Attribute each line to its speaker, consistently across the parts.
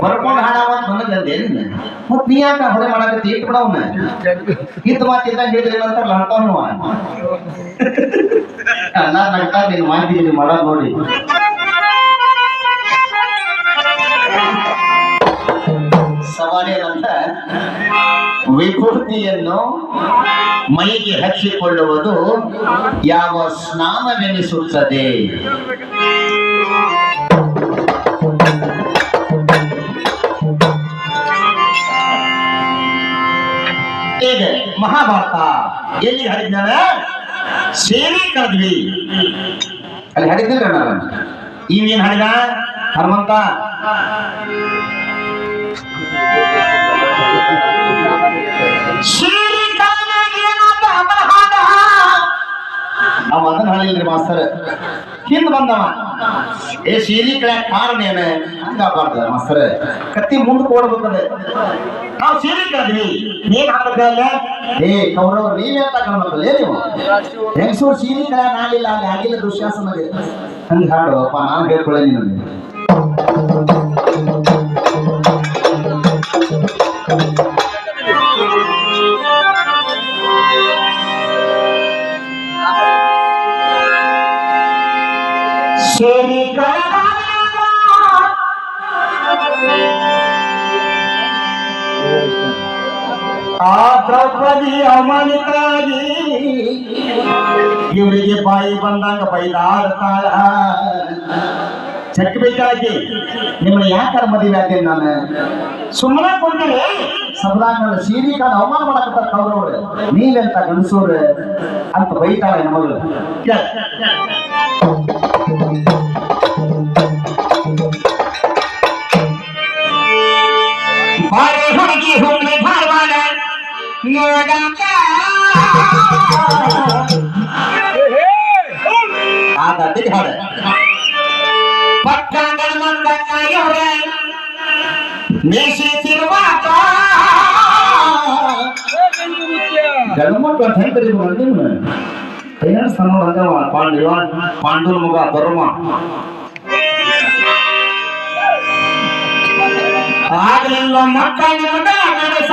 Speaker 1: ಬರ್ಕೊಂಡು ಹಾಡಾವಂತ ಮತ್ ನೀ ಯಾಕ ಹೊರೆ ಮಾಡಕತ್ತಿ? ಇಟ್ಟು ಹೇಳಿದ್ರೆ ಅಂತ ಅಂತಾನು ಅಲ್ಲ ನಗ್ತಾ ನೀನು ಮಾತಿ ನೀನು ಮಾಡೋದ್ ನೋಡಿ ಸವಾಲಿಯಂತ ವಿಭೂತಿಯನ್ನು ಮೈಗೆ ಹಚ್ಚಿಕೊಳ್ಳುವುದು ಯಾವ ಸ್ನಾನವೆನಿಸುತ್ತದೆ? ಮಹಾಭಾರತ. ಎಲ್ಲಿ ಹರಿದ್ನಾರ ಸೇರಿ ಕಳೆದ್ವಿ ಅಲ್ಲಿ ಹರಿದಿಲ್ಲ ನಾನು ಇವೇನ್ ಹರಿದ? ಹನುಮಂತ? ಸೇರಿ ಕಳೆದಾಗ ಅವ ಅದನ್ನ ಹೇಳಿಲ್ರಿ ಮಾಸ್ತರ್. ಹಿಂದ್ ಬಂದವ ಏ, ಶೀಲಿ ಕಳೆ ಕಾರಣ ಏನ? ಹಂಗಾಗ್ಬಾರ್ದ ಮಾಸ್ತರ್. ಕತ್ತಿ ಮುಂದ್ ಕೊಡ್ಬೇಕಂದ್ರೆ. ನಾವು ಸೀರೆ ಕಳೆದ್ವಿ ಏನ್ ಹಾಕಲ್ಲ ಏ ಕೌರವ್ ನೀವೇ ತಗೊಂಡ್ಬರ್ತಲ್ಲ ಏ ನೀವು? ಹೆಂಗಸೂರು ಸೀರೆ ಕಳೆ ನಾಳಿಲ್ಲ ಅಲ್ಲಿ ಆಗಿಲ್ಲ ದುಶ್ಯಾಸನ ಹಂಗ ಹಾಡು, ಅಪ್ಪ, ನಾನು ಹೇಳ್ಕೊಳ್ಳಿ ನಿನಗೆ. ಸೇರಿ ಆ ದ್ರೌಪದಿ ಅಮನಿತಾಗಿ ಇವರಿಗೆ ಬಾಯಿ ಬಂದಾಗ ಬೈದಾಡ್ತಾಳ ಚೆಕ್ ಬೇಕಾಗಿ ನಿಮ್ಮನ್ನ ಯಾಕಾರ ಮದುವೆ ಆಗ್ತೇನೆ ನಾನು ಸುಮ್ಮನೆ ಕೊಂಡ್ರೆ ಸಬಲಾಂಗನ ಸೀರಿ ಕಾಲ ಅವಮಾನ ಮಾಡಕತ್ತಾರ ಕೌರವ್ರು ನೀವೆಂತ ಗಣಸೂರು ಅಂತ ಬೈತಾಳ ನಮಗಳು ಪಟ್ಟಣಗಳ ಮಂದಕ್ಕಾಯವ್ರ ಮೀಸಿ ತಿರುವಾಕ ಗಣಮಟ್ಟು ಅಂತ ಹೇಳ್ತಾರೆ ನಿಮ್ಮ ಕೈಯಾಡ ಸಣ್ಣ ಹಂಗವ ಪಾಂಡು ಪಾಂಡುನ ಮಗ ಧರ್ಮ ಆಗಲಿಲ್ಲ ಮಕ್ಕಳ ಮಗ ಆಗ್ಲಿಲ್ಲ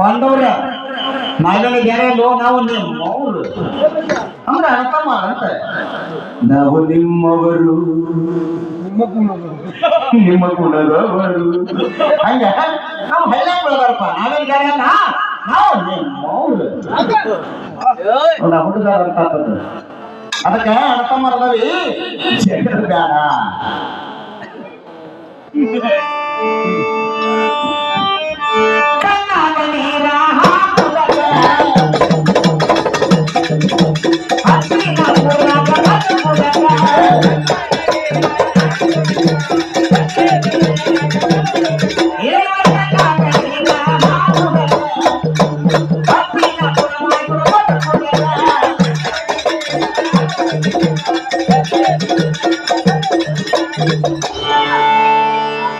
Speaker 1: ಪಾಂಡವ್ರ ನಾವೆಲ್ಲ ಯಾರಲ್ಲೋ ನಾವು ನಿಮ್ಮವರು ಅಂದ್ರೆ ಅರ್ಥ ಅಂತ. ನಾವು ನಿಮ್ಮವರು. ನಿಮ್ಮ ಗುಣದವರು. ಹಂಗ ನಾವು ಹಳ್ಳಿ ಬೆಳೆದಾರಪ್ಪ ನಾವೇನ್ ಯಾರಲ್ಲ ನಾವು ನಿಮ್ಮವರು ಹುಡುಗಾರ ಅಂತ. ಅದಕ್ಕೆ ಅರ್ಥ ಮಾಡದವಿ ಜಗಳ Thank ಕಣ್ಣಾಗ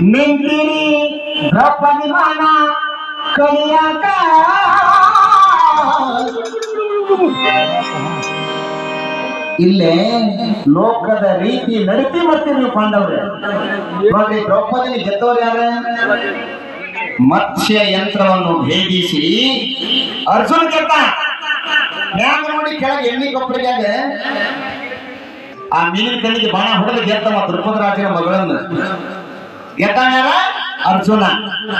Speaker 1: Nendini Rapa Nirvana ಇಲ್ಲೇ ಲೋಕದ ರೀತಿ ನಡೆಸಿ ಬರ್ತೀರಿ ನೀವು ಪಾಂಡವ್ರೆ. ನೋಡ್ರಿ ದ್ರೌಪದಿನ ಗೆದ್ದವ್ರು ಯಾರ? ಮತ್ಸ್ಯ ಯಂತ್ರವನ್ನು ಭೇದಿಸಿ ಅರ್ಜುನ್ ಗೆದ್ದ ಮ್ಯಾಗ ನೋಡಿ ಕೆಳಗೆ ಎಣ್ಣೆ ಕೊಪ್ಪರಿಗಾಗ ಆ ಮೀನಿನ ಕಣ್ಣಿಗೆ ಬಾಣ ಹೊಡೆದು ಗೆದ್ದ ಮತ್ತು ದ್ರುಪದರಾಜನ ಮಗಳನ್ನು. ಗೆದ್ದಾನ ಅರ್ಜುನ.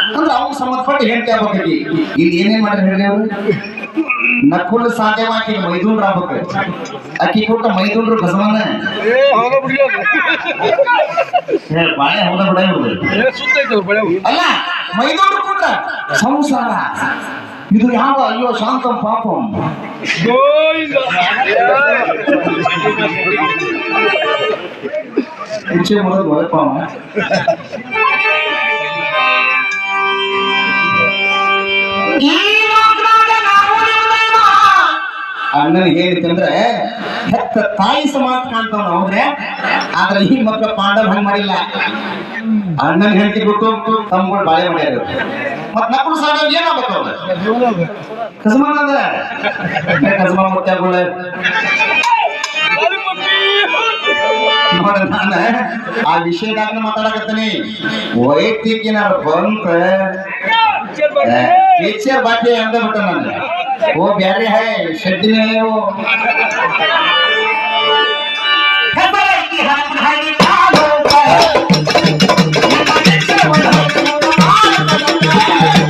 Speaker 1: ಅಂದ್ರೆ ಅವ್ನು ಸಂಬಂಧಪಟ್ಟ ಹೆಂಡತಿ ಆಗ್ಬೇಕಿ ಇಲ್ಲಿ ಏನೇನ್ ಮಾಡ್ರಿ ಹೇಳಿ ನಕುಲ್ ನಕ್ಕುಲ್ ಸಾಧ್ಯವಾಗಿ ಮೈದೂನ್ರ ಆಗ್ಬೇಕು. ಅಕ್ಕಿ ಕೊಟ್ಟ ಮೈದೂನ್ರು ಬಸವನ ಏ, ಬಾಳೆ ಹೌದ ಬಿಡ ಅಲ್ಲ ಮೈದೂನ್ ಕೊಟ್ಟ ಸಂಸಾರ. ಇದು ಯಾವ ಅಯ್ಯೋ ಶಾಂತಂ ಪಾಪಂ. ಮುಂಚೆ ಮಾಡೋದು ಒಳಪಾವ ಅಣ್ಣನ ಹೇಳಿತ್ತಂದ್ರೆ ಹೆತ್ತ ತಾಯಿ ಸಮಾನ ಕಾಣ್ತಾವ ಹೌದ್ರೆ? ಆದ್ರೆ ಈ ಮಕ್ಕಳ ಪಾಂಡವ್ ಹಂಗ್ ಮಾಡಿಲ್ಲ. ಅಣ್ಣನ ಹೆಂಡತಿ ಬಿಟ್ಟು ತಮ್ಗಳು ಬಾಳೆ ಮಾಡ್ಯಾರ. ಮತ್ ನಕ್ಕಳು ಸಾಗ ಏನಾಗ್ಬೇಕು ಅವ್ರು ಕಸಮಾನ ಅದ. ಕಸಮಾನ ಮುತ್ಯಾಗಳ ನೋಡ ನಾನ ಆ ವಿಷಯದಾಗ ಮಾತಾಡಕತ್ತೀನಿ. ವೈಯಕ್ತಿಕ ಏನಾರ ಬಂತ ಪಿಕ್ಚರ್ ಬಾಕಿ ಅಂದ ಬಿಟ್ಟ वो प्यारे है शब्द में है वो Thank you.